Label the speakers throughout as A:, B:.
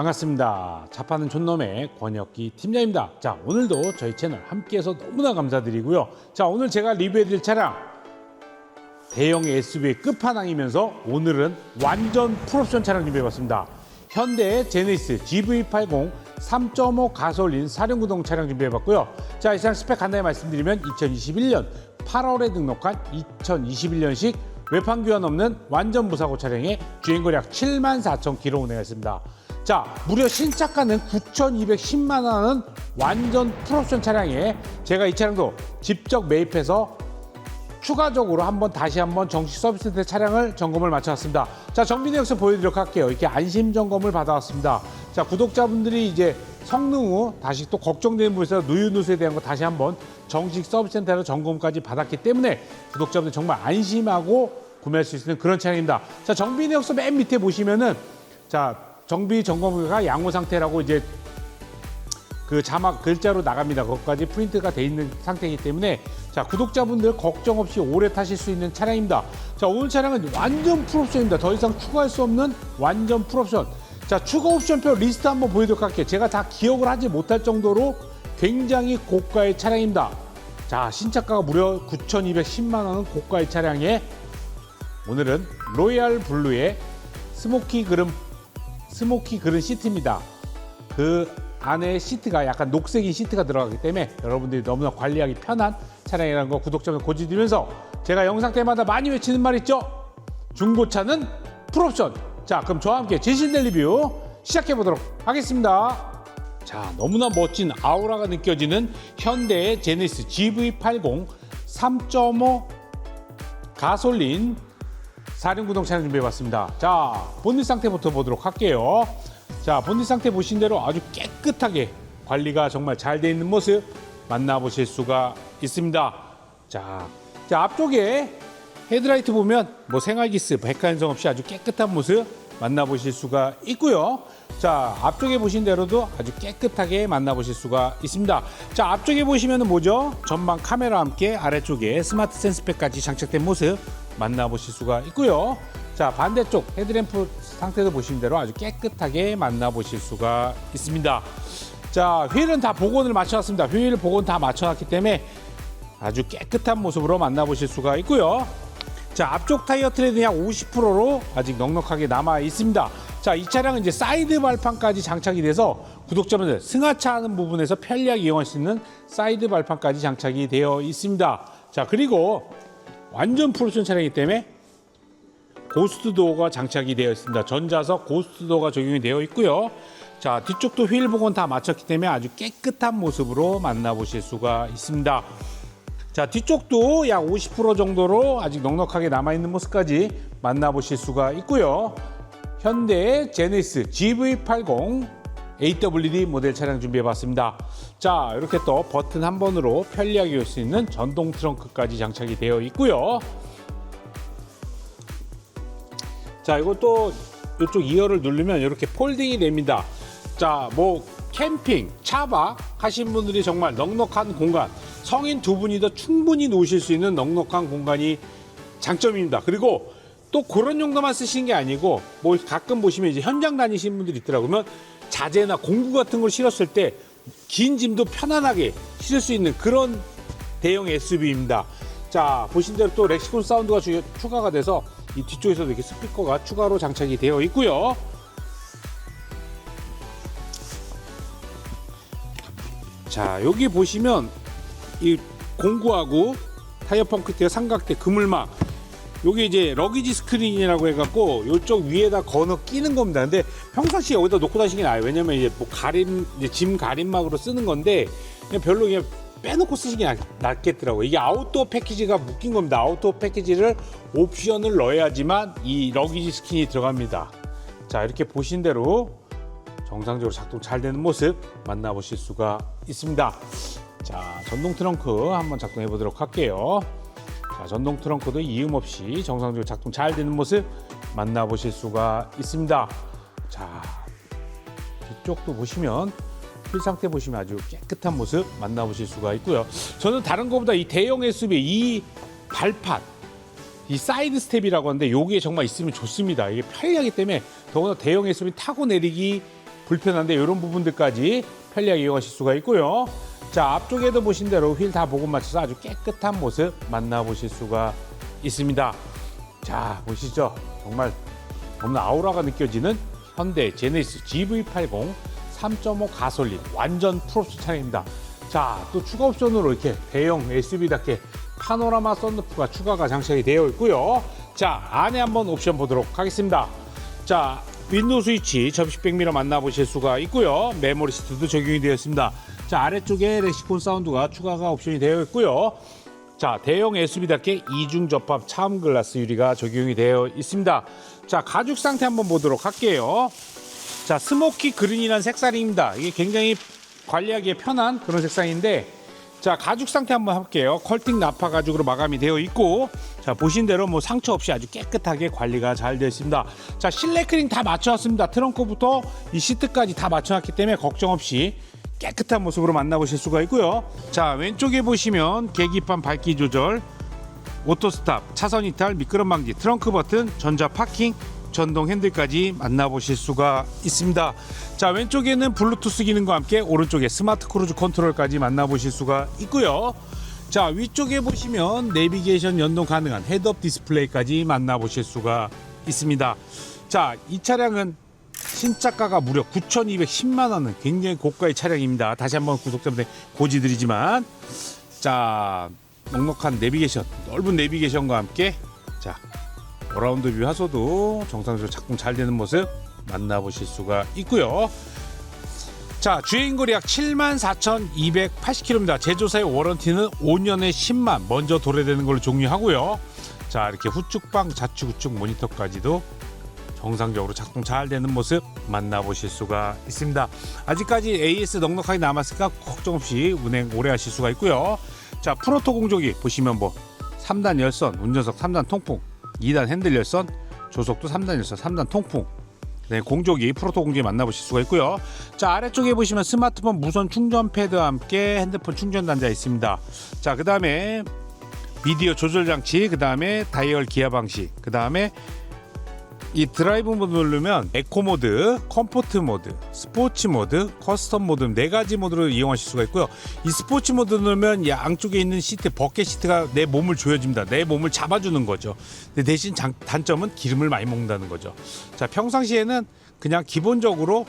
A: 반갑습니다. 자파는 촌놈의 권혁기 팀장입니다. 자, 오늘도 저희 채널 함께해서 너무나 감사드리고요. 자, 오늘 제가 리뷰해드릴 차량 대형 SUV의 끝판왕이면서 오늘은 완전 풀옵션 차량 준비해봤습니다. 현대 제네시스 GV80 3.5 가솔린 사륜구동 차량 준비해봤고요. 자, 이 차량 스펙 간단히 말씀드리면 2021년 8월에 등록한 2021년식 외판 교환 없는 완전 무사고 차량에 주행거리 약 7만 4천 킬로 운행했습니다. 자, 무려 신차가는 9,210만 원은 완전 풀옵션 차량에 제가 이 차량도 직접 매입해서 추가적으로 한번 다시 한번 정식 서비스 때 차량을 점검을 마쳐왔습니다. 자, 정비 내역서 보여드리도록 할게요. 이렇게 안심 점검을 받아왔습니다. 자, 구독자분들이 이제 성능 후 다시 또 걱정되는 부분에서 누유 누수에 대한 거 다시 한번 정식 서비스 센터로 점검까지 받았기 때문에 구독자분들 정말 안심하고 구매할 수 있는 그런 차량입니다. 자, 정비 내역서 맨 밑에 보시면은 자, 정비 점검가 양호 상태라고 이제 그 자막 글자로 나갑니다. 그것까지 프린트가 돼 있는 상태이기 때문에 자 구독자분들 걱정 없이 오래 타실 수 있는 차량입니다. 자 오늘 차량은 완전 풀옵션입니다. 더 이상 추가할 수 없는 완전 풀옵션. 자 추가 옵션표 리스트 한번 보여드릴게요. 제가 다 기억을 하지 못할 정도로 굉장히 고가의 차량입니다. 자 신차가가 무려 9,210만 원은 고가의 차량에 오늘은 로얄 블루의 스모키 그름 스모키 그른 시트입니다. 그 안에 시트가 약간 녹색인 시트가 들어가기 때문에 여러분들이 너무나 관리하기 편한 차량이라는 거 구독자분 고지드리면서 제가 영상 때마다 많이 외치는 말 있죠? 중고차는 풀옵션. 자, 그럼 저와 함께 제신델 리뷰 시작해 보도록 하겠습니다. 자, 너무나 멋진 아우라가 느껴지는 현대의 제네시스 GV80 3.5 가솔린 사륜구동 차량 준비해봤습니다. 자, 본닛 상태부터 보도록 할게요. 자, 본닛 상태 보신 대로 아주 깨끗하게 관리가 정말 잘 돼 있는 모습 만나보실 수가 있습니다. 자, 자 앞쪽에 헤드라이트 보면 뭐 생활기스, 백화현상 없이 아주 깨끗한 모습 만나보실 수가 있고요. 자, 앞쪽에 보신 대로도 아주 깨끗하게 만나보실 수가 있습니다. 자, 앞쪽에 보시면은 뭐죠? 전방 카메라와 함께 아래쪽에 스마트 센스팩까지 장착된 모습 만나보실 수가 있고요. 자, 반대쪽 헤드램프 상태도 보시는 대로 아주 깨끗하게 만나보실 수가 있습니다. 자, 휠은 다 복원을 마쳐왔습니다. 휠 복원 다 마쳐놨기 때문에 아주 깨끗한 모습으로 만나보실 수가 있고요. 자, 앞쪽 타이어 트레드는 약 50%로 아직 넉넉하게 남아 있습니다. 자, 이 차량은 이제 사이드 발판까지 장착이 돼서 구독자분들 승하차 하는 부분에서 편리하게 이용할 수 있는 사이드 발판까지 장착이 되어 있습니다. 자, 그리고 완전 풀옵션 차량이기 때문에 고스트 도어가 장착이 되어 있습니다. 전자석 고스트 도어가 적용이 되어 있고요. 자, 뒤쪽도 휠 복원 다 마쳤기 때문에 아주 깨끗한 모습으로 만나보실 수가 있습니다. 자, 뒤쪽도 약 50% 정도로 아직 넉넉하게 남아있는 모습까지 만나보실 수가 있고요. 현대 제네시스 GV80 AWD 모델 차량 준비해봤습니다. 자, 이렇게 또 버튼 한 번으로 편리하게 열수 있는 전동 트렁크까지 장착이 되어 있고요. 자, 이것도 이쪽 2열을 누르면 이렇게 폴딩이 됩니다. 자, 뭐 캠핑, 차박 하신 분들이 정말 넉넉한 공간, 성인 두 분이도 충분히 놓으실 수 있는 넉넉한 공간이 장점입니다. 그리고 또 그런 용도만 쓰시는 게 아니고 뭐 가끔 보시면 이제 현장 다니시는 분들이 있더라고요. 자재나 공구 같은 걸 실었을 때 긴 짐도 편안하게 실을 수 있는 그런 대형 SUV입니다. 자, 보신 대로 또 렉시콘 사운드가 주- 추가가 돼서 이 뒤쪽에서도 이렇게 스피커가 추가로 장착이 되어 있고요. 자, 여기 보시면 이 공구하고 타이어 펑크대와 삼각대 그물막 요게 이제 러기지 스크린이라고 해갖고 요쪽 위에다 건어 끼는 겁니다. 근데 평상시에 여기다 놓고 다니시는 게 나아요. 왜냐면 이제 뭐 가림, 이제 짐 가림막으로 쓰는 건데 그냥 별로 그냥 빼놓고 낫- 낫겠더라고요. 이게 아웃도어 패키지가 묶인 겁니다. 아웃도어 패키지를 옵션을 넣어야지만 이 러기지 스킨이 들어갑니다. 자, 이렇게 보신 대로 정상적으로 작동 잘 되는 모습 만나보실 수가 있습니다. 자, 전동 트렁크 한번 작동해 보도록 할게요. 자, 전동 트렁크도 이음 없이 정상적으로 작동 잘 되는 모습 만나보실 수가 있습니다. 자, 뒤쪽도 보시면 휠 상태 보시면 아주 깨끗한 모습 만나보실 수가 있고요. 저는 다른 것보다 이 대형 SUV 이 발판 이 사이드 스텝이라고 하는데 여기에 정말 있으면 좋습니다. 이게 편리하기 때문에 더구나 대형 SUV 타고 내리기 불편한데 이런 부분들까지 편리하게 이용하실 수가 있고요. 자 앞쪽에도 보신 대로 휠 다 보급 맞춰서 아주 깨끗한 모습 만나보실 수가 있습니다. 자 보시죠. 정말 너무나 아우라가 느껴지는 현대 제네시스 GV80 3.5 가솔린 완전 풀옵션 차량입니다. 자, 또 추가 옵션으로 이렇게 대형 SUV답게 파노라마 썬루프가 추가가 장착이 되어 있고요. 자, 안에 한번 옵션 보도록 하겠습니다. 자, 윈도우 스위치 접시 백미러 만나보실 수가 있고요. 메모리 시트도 적용이 되어 있습니다. 자, 아래쪽에 렉시콘 사운드가 추가가 옵션이 되어 있고요. 자, 대형 SUV답게 이중 접합 차음 글라스 유리가 적용이 되어 있습니다. 자, 가죽 상태 한번 보도록 할게요. 자, 스모키 그린이라는 색상입니다. 이게 굉장히 관리하기에 편한 그런 색상인데 자, 가죽 상태 한번 할게요. 컬팅 나파 가죽으로 마감이 되어 있고 자, 보신 대로 뭐 상처 없이 아주 깨끗하게 관리가 잘 되어 있습니다. 자, 실내 크링 다 맞춰왔습니다. 트렁크부터 이 시트까지 다 맞춰놨기 때문에 걱정 없이 깨끗한 모습으로 만나보실 수가 있고요. 자, 왼쪽에 보시면 계기판 밝기 조절, 오토 스탑, 차선 이탈, 미끄럼 방지, 트렁크 버튼, 전자 파킹, 전동 핸들까지 만나보실 수가 있습니다. 자 왼쪽에는 블루투스 기능과 함께 오른쪽에 스마트 크루즈 컨트롤까지 만나보실 수가 있고요. 자 위쪽에 보시면 내비게이션 연동 가능한 헤드업 디스플레이까지 만나보실 수가 있습니다. 자 이 차량은 신차가가 무려 9,210만 원은 굉장히 고가의 차량입니다. 다시 한번 구독자분들 고지드리지만 자 넉넉한 내비게이션 넓은 내비게이션과 함께 자 어라운드 뷰 하소도 정상적으로 작동 잘 되는 모습 만나보실 수가 있고요. 자 주행거리 약 74,280km입니다. 제조사의 워런티는 5년에 10만 먼저 도래되는 걸로 종료하고요. 자 이렇게 후측방 좌측 우측 모니터까지도 정상적으로 작동 잘 되는 모습 만나보실 수가 있습니다. 아직까지 AS 넉넉하게 남았으니까 걱정 없이 운행 오래 하실 수가 있고요. 자 프로토 공조기 보시면 뭐 3단 열선, 운전석 3단 통풍, 2단 핸들 열선, 조속도 3단 열선, 3단 통풍. 네, 공조기 프로토 공조기 만나보실 수가 있고요. 자 아래쪽에 보시면 스마트폰 무선 충전 패드와 함께 핸드폰 충전 단자 있습니다. 자 그 다음에 미디어 조절 장치, 그 다음에 다이얼 기아 방식, 그 다음에 이 드라이브 모드 누르면 에코 모드, 컴포트 모드, 스포츠 모드, 커스텀 모드 네 가지 모드로 이용하실 수가 있고요. 이 스포츠 모드 누르면 양쪽에 있는 시트 버켓 시트가 내 몸을 조여줍니다. 내 몸을 잡아주는 거죠. 근데 대신 장, 단점은 기름을 많이 먹는다는 거죠. 자 평상시에는 그냥 기본적으로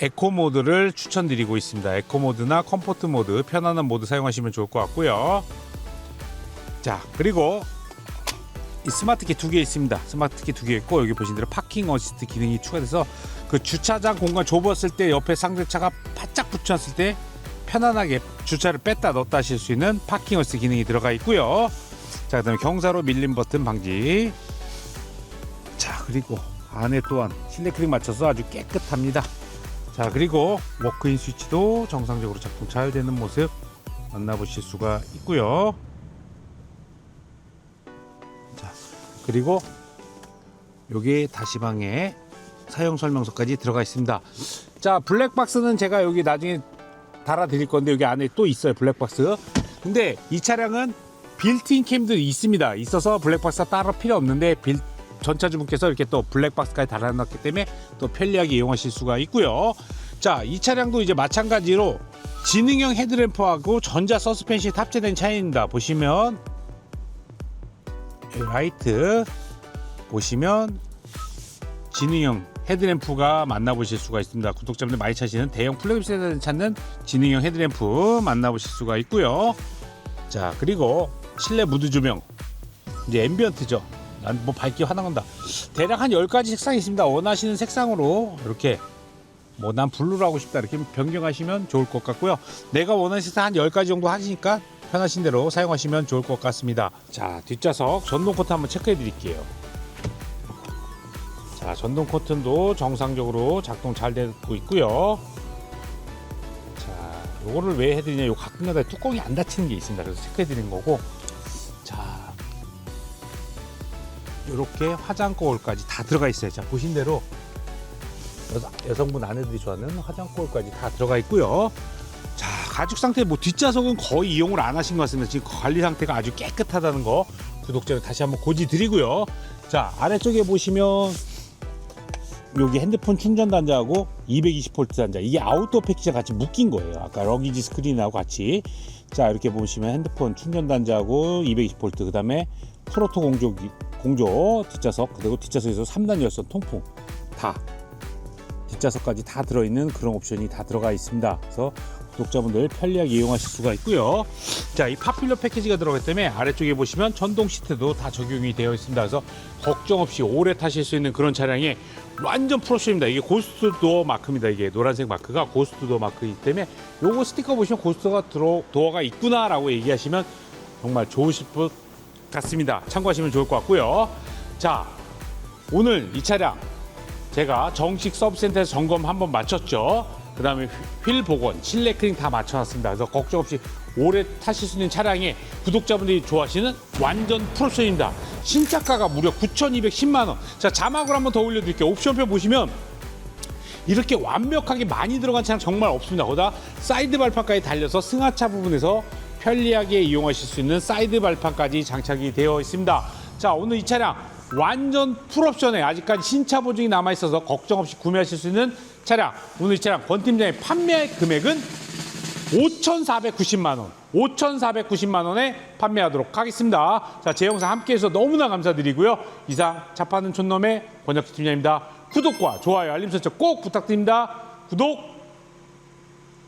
A: 에코 모드를 추천드리고 있습니다. 에코 모드나 컴포트 모드 편안한 모드 사용하시면 좋을 것 같고요. 자 그리고 이 스마트키 두 개 있습니다. 스마트키 두 개 있고 여기 보신 대로 파킹 어시스트 기능이 추가돼서 그 주차장 공간 좁았을 때 옆에 상대차가 바짝 붙였을 때 편안하게 주차를 뺐다 넣었다 하실 수 있는 파킹 어시스트 기능이 들어가 있고요. 자 그다음에 경사로 밀림 버튼 방지. 자 그리고 안에 또한 실내 크림 맞춰서 아주 깨끗합니다. 자 그리고 워크인 스위치도 정상적으로 작동 잘 되는 모습 만나보실 수가 있고요. 그리고 여기 다시방에 사용 설명서까지 들어가 있습니다. 자, 블랙박스는 제가 여기 나중에 달아 드릴 건데 여기 안에 또 있어요, 블랙박스. 근데 이 차량은 빌트인 캠도 있습니다. 있어서 블랙박스가 따로 필요 없는데 빌 전차주분께서 이렇게 또 블랙박스까지 달아놨기 때문에 또 편리하게 이용하실 수가 있고요. 자, 이 차량도 이제 마찬가지로 지능형 헤드램프하고 전자 서스펜션이 탑재된 차량입니다. 보시면 라이트 보시면 지능형 헤드램프가 만나보실 수가 있습니다. 구독자분들 많이 찾으시는 대형 플래그십 세단 찾는 지능형 헤드램프 만나보실 수가 있고요. 자 그리고 실내 무드 조명 이제 앰비언트죠. 난 뭐 밝기 화나간다. 대략 한 10가지 색상이 있습니다. 원하시는 색상으로 이렇게 뭐 난 블루로 하고 싶다 이렇게 변경하시면 좋을 것 같고요. 내가 원하는 색상 한 10가지 정도 하시니까 편하신 대로 사용하시면 좋을 것 같습니다. 자, 뒷좌석 전동 코트 한번 체크해 드릴게요. 자, 전동 코튼도 정상적으로 작동 잘 되고 있고요. 자, 요거를 왜 해드리냐? 요 가끔가다 뚜껑이 안 닫히는 게 있습니다. 그래서 체크해 드리는 거고. 자, 요렇게 화장 거울까지 다 들어가 있어요. 자, 보신 대로 여성, 여성분 아내들이 좋아하는 화장 거울까지 다 들어가 있고요. 자 가죽 상태 뭐 뒷좌석은 거의 이용을 안 하신 것 같습니다. 지금 관리 상태가 아주 깨끗하다는 거 구독자 다시 한번 고지 드리고요. 자 아래쪽에 보시면 여기 핸드폰 충전 단자하고 220V 단자 이게 아웃도어 패키지가 같이 묶인 거예요. 아까 러기지 스크린하고 같이 자 이렇게 보시면 핸드폰 충전 단자하고 220V 그다음에 프로토 공조 공조 뒷좌석 그리고 뒷좌석에서 3단 열선 통풍 다 뒷좌석까지 다 들어있는 그런 옵션이 다 들어가 있습니다. 그래서 구 독자분들 편리하게 이용하실 수가 있고요. 자, 이 파필러 패키지가 들어가기 때문에 아래쪽에 보시면 전동 시트도 다 적용이 되어 있습니다. 그래서 걱정 없이 오래 타실 수 있는 그런 차량이 완전 프로쇼입니다. 이게 고스트 도어 마크입니다. 이게 노란색 마크가 고스트 도어 마크이기 때문에 요거 스티커 보시면 고스트가 도어가 있구나라고 얘기하시면 정말 좋으실 것 같습니다. 참고하시면 좋을 것 같고요. 자, 오늘 이 차량 제가 정식 서브센터에서 점검 한번 마쳤죠. 그 다음에 휠 복원, 실내 클링 다 맞춰놨습니다. 그래서 걱정 없이 오래 타실 수 있는 차량에 구독자분들이 좋아하시는 완전 프로션입니다. 신차가가 무려 9,210만 원. 자 자막을 한번 더 올려드릴게요. 옵션표 보시면 이렇게 완벽하게 많이 들어간 차량 정말 없습니다. 거기다 사이드 발판까지 달려서 승하차 부분에서 편리하게 이용하실 수 있는 사이드 발판까지 장착이 되어 있습니다. 자, 오늘 이 차량 완전 풀옵션에 아직까지 신차 보증이 남아 있어서 걱정 없이 구매하실 수 있는 차량. 오늘 이 차량 권 팀장의 판매 금액은 5,490만 원. 5,490만 원에 판매하도록 하겠습니다. 자, 제 영상 함께 해서 너무나 감사드리고요. 이상 차 파는 촌놈의 권혁수 팀장입니다. 구독과 좋아요, 알림 설정 꼭 부탁드립니다. 구독